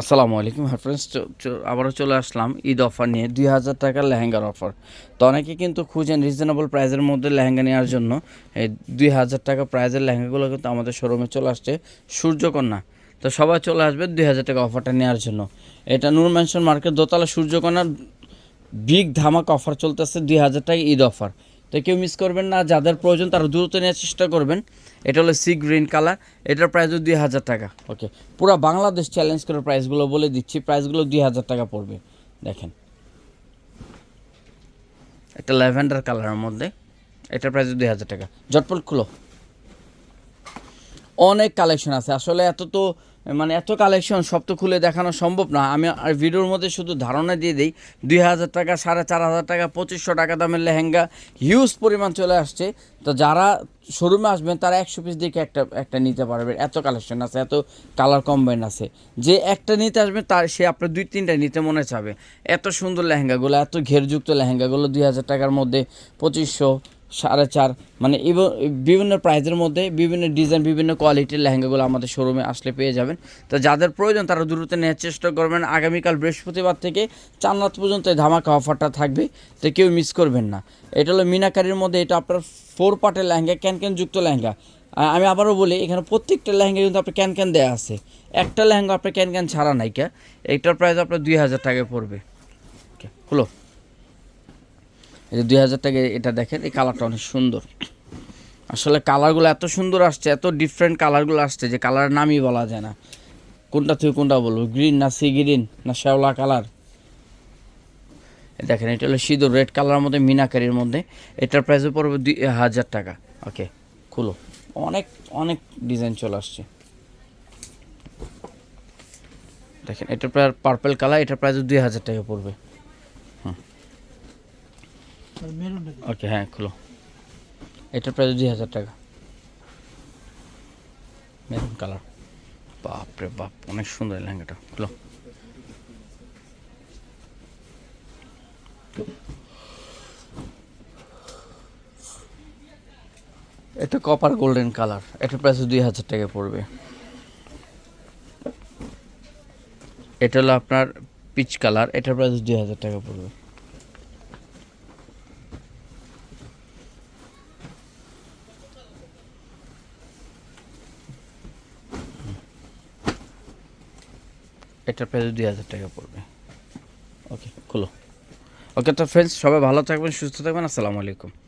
আসসালামু আলাইকুম হ্যাঁ ফ্রেন্ডস আবারও চলে আসলাম ঈদ অফার নিয়ে, দুই হাজার টাকার লেহেঙ্গার অফার তো অনেকে কিন্তু খুঁজেন রিজনেবল প্রাইজের মধ্যে লেহেঙ্গা নেওয়ার জন্য। এই দুই হাজার টাকা প্রাইজের লেহেঙ্গাগুলো কিন্তু আমাদের শোরুমে চলে আসছে, সূর্যকন্যা। তো সবাই চলে আসবে দুই হাজার টাকা অফারটা নেওয়ার জন্য। এটা নূর ম্যানশন মার্কেট দোতলা সূর্যকন্যার বিগ ধামাক অফার চলতেছে দুই হাজার টাকা ঈদ অফার তো কেউ মিস করবেন না, যাদের প্রয়োজন তারা দ্রুত নেওয়ার চেষ্টা করবেন। এটা হলো সি গ্রিন কালার এটার প্রাইস দুই হাজার টাকা। ওকে পুরো বাংলাদেশ চ্যালেঞ্জ করে প্রাইসগুলো বলে দিচ্ছি প্রাইসগুলো দুই হাজার টাকা পড়বে, দেখেন। একটা ল্যাভেন্ডার কালারের মধ্যে, এটার প্রাইস দুই হাজার টাকা। জটপট খুলো। অনেক কালেকশন আছে, আসলে এত তো মানে এত কালেকশন সব তো খুলে দেখানো সম্ভব না। আমি আর ভিডিওর মধ্যে শুধু ধারণা দিয়ে দিই, দুই হাজার টাকা, সাড়ে চার হাজার টাকা, পঁচিশশো টাকা দামের লেহেঙ্গা হিউজ পরিমাণ চলে আসছে। তো যারা শোরুমে আসবেন, তারা একশো পিস দেখে একটা একটা নিতে পারবেন এত কালেকশন আছে, এত কালার কম্বাইন আছে। যে একটা নিতে আসবে, তার, সে আপনার দুই, তিনটা নিতে মনে চাবে। এত সুন্দর লেহেঙ্গাগুলো, এত ঘেরযুক্ত লেহেঙ্গাগুলো, দুই হাজার টাকার মধ্যে পঁচিশশো সাড়ে চার মানে বিভিন্ন প্রাইজের মধ্যে বিভিন্ন ডিজাইন বিভিন্ন কোয়ালিটির লেহেঙ্গাগুলো আমাদের শোরুমে আসলে পেয়ে যাবেন। তো যাদের প্রয়োজন তারা দ্রুত নেওয়ার চেষ্টা করবেন। আগামীকাল বৃহস্পতিবার থেকে চান্নাত পর্যন্ত এই ধামাকা অফারটা থাকবে। তো কেউ মিস করবেন না। এটা হলো মিনাকারির মধ্যে এটা আপনার ফোর পার্টের লেহেঙ্গা ক্যান যুক্ত লেহেঙ্গা। আমি আবারও বলি, এখানে প্রত্যেকটা লেহেঙ্গা কিন্তু আপনার ক্যান ক্যান দেওয়া আছে। একটা লেহেঙ্গা আপনার ক্যান ক্যান ছাড়া নাইকা এইটার প্রাইস আপনার দুই হাজার টাকায় পড়বে। হলো এই যে দুই হাজার টাকা এটা দেখেন, এই কালারটা অনেক সুন্দর। আসলে কালারগুলো এত সুন্দর আসছে, এত ডিফারেন্ট কালারগুলো আসছে যে কালার নামই বলা যায় না। কোনটা থেকে কোনটা বলব? গ্রিন না সি গ্রিন না শ্যাওলা কালার দেখেন, এটা হলো সিঁদুর রেড কালারের মধ্যে, মিনাকারির মধ্যে। এটার প্রাইসও পড়বে দুই হাজার টাকা। ওকে খুলো। অনেক অনেক ডিজাইন চলে আসছে। দেখেন, এটার প্রায় পার্পেল কালার এটার প্রাইস দুই হাজার টাকা পড়বে। ওকে হ্যাঁ খুলো। এটার প্রাইস দুই হাজার টাকা। Maroon colour. বাপ রে বাপ, অনেক সুন্দর লেহেঙ্গাটা। খুলো। এটা কপার গোল্ডেন কালার এটার প্রাইস দুই হাজার টাকা পড়বে। এটা হলো আপনার পিচ কালার এটার প্রাইস দুই হাজার টাকা পড়বে। এটার প্রাইস দুই হাজার টাকা পড়বে। ওকে খুলো। ওকে তো ফ্রেন্ডস সবাই ভালো থাকবেন, সুস্থ থাকবেন, আসসালামু আলাইকুম।